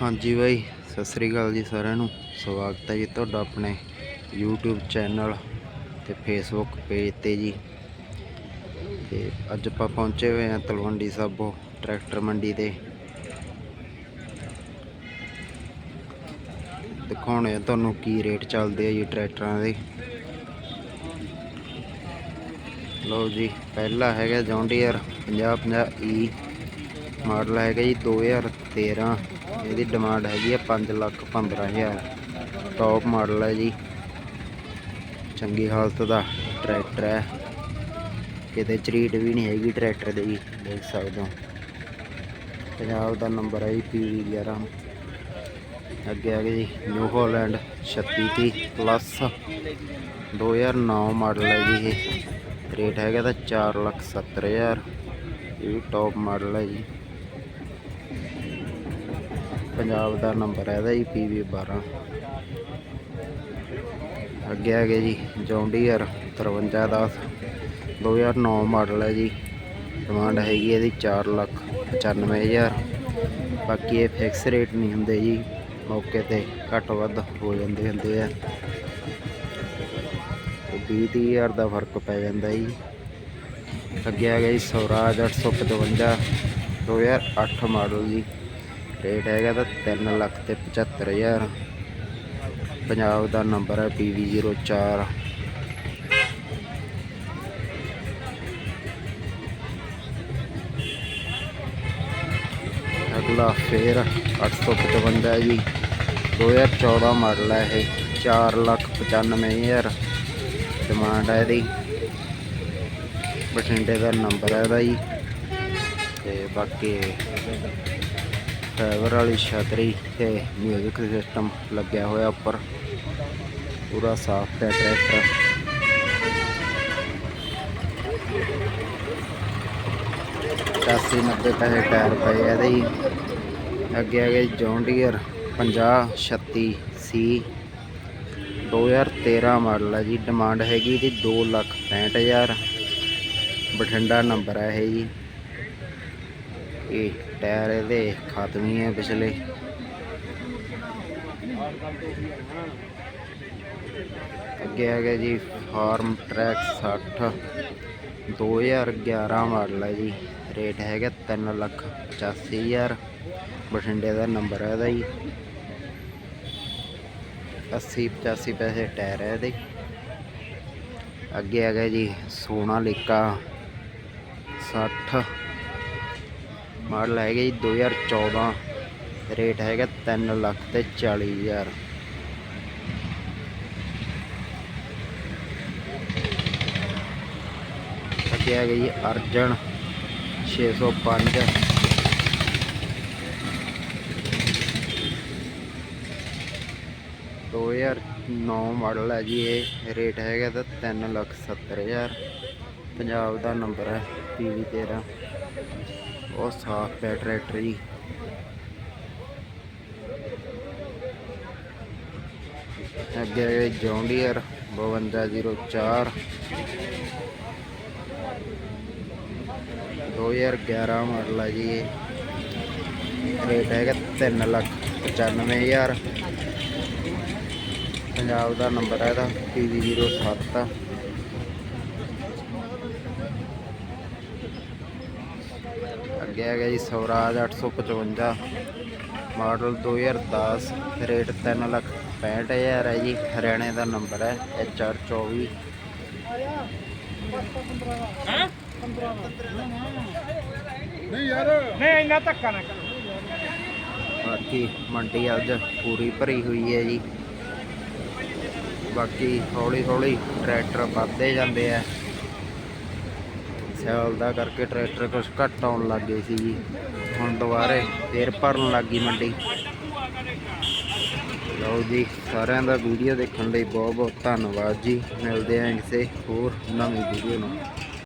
ਹਾਂਜੀ ਬਾਈ, ਸਤਿ ਸ੍ਰੀ ਅਕਾਲ ਜੀ ਸਾਰਿਆਂ ਨੂੰ। ਸਵਾਗਤ ਹੈ ਜੀ ਤੁਹਾਡਾ ਆਪਣੇ YouTube ਚੈਨਲ ਤੇ Facebook ਪੇਜ ਤੇ ਜੀ। ਤੇ ਅੱਜ ਆਪਾਂ ਪਹੁੰਚੇ ਹੋਏ ਹਾਂ ਤਲਵੰਡੀ ਸਾਬੋ ਟਰੈਕਟਰ ਮੰਡੀ ਤੇ। ਦਿਖਾਉਣੇ ਆ ਤੁਹਾਨੂੰ ਕੀ ਰੇਟ ਚੱਲਦੇ ਆ ਜੀ ਟਰੈਕਟਰਾਂ ਦੇ। ਲਓ ਜੀ, ਪਹਿਲਾ ਹੈਗਾ ਜੌਂਡੀਅਰ 5050 ਈ ਮਾਡਲ ਹੈਗਾ ਜੀ 2013 ਇਹਦੀ ਡਿਮਾਂਡ ਹੈਗੀ ਆ 5 ਲੱਖ 15000 ਟੌਪ ਮਾਡਲ ਹੈ ਜੀ। ਚੰਗੀ ਹਾਲਤ ਦਾ ਟਰੈਕਟਰ ਹੈ ਕਿਤੇ ਚਰੀਟ ਵੀ ਨਹੀਂ ਹੈਗੀ ਟਰੈਕਟਰ ਦੇ ਜੀ ਦੇਖ ਸਕਦੇ ਹੋ। ਪੰਜਾਬ ਦਾ ਨੰਬਰ ਹੈ ਜੀ ਪੀਵੀ 11 ਅੱਗੇ ਆ ਗਿਆ ਜੀ ਨਿਊ ਹਾਲੈਂਡ 3630 ਪਲੱਸ 2009 ਮਾਡਲ ਹੈ ਜੀ ਇਹ। ਰੇਟ ਹੈਗਾ ਤਾਂ 4 ਲੱਖ 70000 ਇਹ ਵੀ ਟੌਪ ਮਾਡਲ ਹੈ ਜੀ। ਪੰਜਾਬ ਦਾ ਨੰਬਰ ਹੈ ਇਹਦਾ ਜੀ ਪੀਵੀ 12 ਅੱਗੇ ਆ ਗਿਆ ਜੀ ਜੌਂਡੀਅਰ 5310 2009 ਮਾਡਲ ਹੈ ਜੀ। ਡਿਮਾਂਡ ਹੈਗੀ ਇਹਦੀ 4 ਲੱਖ 95000 ਬਾਕੀ ਇਹ ਫਿਕਸ ਰੇਟ ਨਹੀਂ ਹੁੰਦੇ ਜੀ, ਮੌਕੇ ਤੇ ਘੱਟ ਵੱਧ ਹੋ ਜਾਂਦੇ ਹੁੰਦੇ ਆ। 20 ਹਜ਼ਾਰ ਦਾ ਫ਼ਰਕ ਪੈ ਜਾਂਦਾ ਜੀ। ਅੱਗੇ ਆ ਗਿਆ ਜੀ, ਸਵਰਾਜ 855 2008 ਮਾਡਲ ਜੀ। ਰੇਟ ਹੈਗਾ ਤਾਂ 3 ਲੱਖ ਤੇ 75000 ਪੰਜਾਬ ਦਾ ਨੰਬਰ ਹੈ PV04 ਅਗਲਾ ਫੇਰ 855 ਜੀ। 2014 ਮਾਡਲ ਹੈ ਇਹ 4 ਲੱਖ 95000 ਡਿਮਾਂਡ ਹੈ ਇਹਦੀ। ਬਠਿੰਡੇ ਦਾ ਨੰਬਰ ਹੈ ਇਹਦਾ ਜੀ। ਤੇ ਬਾਕੀ ਫਾਈਬਰ ਵਾਲੀ ਛਤਰੀ ਤੇ ਮਿਊਜ਼ਿਕ ਸਿਸਟਮ ਲੱਗਿਆ ਹੋਇਆ ਉੱਪਰ। ਪੂਰਾ ਸਾਫ਼ ਹੈ ਟਰੈਕਟਰ। ਚਾਸੀ 90 ਪੈਸੇ ਟਾਇਰ ਪਏ ਆ ਇਹਦੇ ਜੀ ਅੱਗੇ ਆ ਗਿਆ ਜੌਂਡੀਅਰ 50 36 ਸੀ 2013 ਮਾਡਲ ਹੈ ਜੀ ਡਿਮਾਂਡ ਹੈਗੀ ਇਹਦੀ 2 ਲੱਖ 65000 ਬਠਿੰਡਾ ਨੰਬਰ ਹੈ ਇਹ ਜੀ। ਇਹ ਟਾਇਰ ਇਹਦੇ ਖਤਮ ਹੀ ਹੈ ਪਿਛਲੇ। ਅੱਗੇ ਆ ਗਿਆ ਜੀ ਫਾਰਮ ਟਰੈਕ 60 2011 ਮਾਡਲ ਹੈ ਜੀ। ਰੇਟ ਹੈਗਾ 3 ਲੱਖ 85000 ਬਠਿੰਡੇ ਦਾ ਨੰਬਰ ਹੈ ਇਹਦਾ ਜੀ। 80 85 ਪੈਸੇ ਟਾਇਰ ਹੈ ਇਹਦੇ। ਅੱਗੇ ਆ ਗਿਆ ਜੀ ਸੋਨਾ ਲਿਕਾ 60 ਮਾਡਲ ਹੈਗਾ ਜੀ 2014 ਰੇਟ ਹੈਗਾ 3 ਲੱਖ ਤੇ 40000 ਅੱਗੇ ਹੈਗਾ ਜੀ ਅਰਜਨ 605 2009 ਮਾਡਲ ਹੈ ਜੀ ਇਹ, ਰੇਟ ਹੈਗਾ ਤਾਂ 3 ਲੱਖ 70000 ਪੰਜਾਬ ਦਾ ਨੰਬਰ ਹੈ ਪੀਵੀ 13 ਉਹ ਸਾਫ਼ ਹੈ ਟਰੈਕਟਰ ਜੀ ਅੱਗੇ ਹੈ ਜੌਂਡੀਅਰ 5204 2011 ਮਾਡਲ ਹੈ ਜੀ ਇਹ ਰੇਟ ਹੈਗਾ 3 ਲੱਖ 95000 ਪੰਜਾਬ ਦਾ ਨੰਬਰ ਹੈ ਇਹਦਾ ਪੀਵੀ 07 ਅੱਗੇ ਆ ਗਿਆ ਜੀ ਸਵਰਾਜ 855 ਮਾਡਲ 2010 ਰੇਟ 3 ਲੱਖ 65000 ਹੈ ਜੀ ਹਰਿਆਣੇ ਦਾ ਨੰਬਰ ਹੈ HR 24 ਨਹੀਂ ਯਾਰ। ਨਹੀਂ ਇੰਨਾ ਧੱਕਾ ਨਾ ਕਰ। ਬਾਕੀ ਮੰਡੀ ਅੱਜ ਪੂਰੀ ਭਰੀ ਹੋਈ ਹੈ ਜੀ। ਬਾਕੀ ਹੌਲੀ ਹੌਲੀ ਟਰੈਕਟਰ ਵੱਧਦੇ ਜਾਂਦੇ ਆ। ਸਿਆਲ ਦਾ ਕਰਕੇ ਟਰੈਕਟਰ ਕੁਝ ਘੱਟ ਆਉਣ ਲੱਗ ਗਏ ਸੀ ਜੀ ਹੁਣ ਦੁਬਾਰੇ ਫੇਰ ਭਰਨ ਲੱਗ ਗਈ ਮੰਡੀ। ਲਓ ਜੀ, ਸਾਰਿਆਂ ਦਾ ਵੀਡੀਓ ਦੇਖਣ ਲਈ ਬਹੁਤ ਬਹੁਤ ਧੰਨਵਾਦ ਜੀ। ਮਿਲਦੇ ਆਂ ਕਿਸੇ ਹੋਰ ਨਵੀਂ ਵੀਡੀਓ ਨਾਲ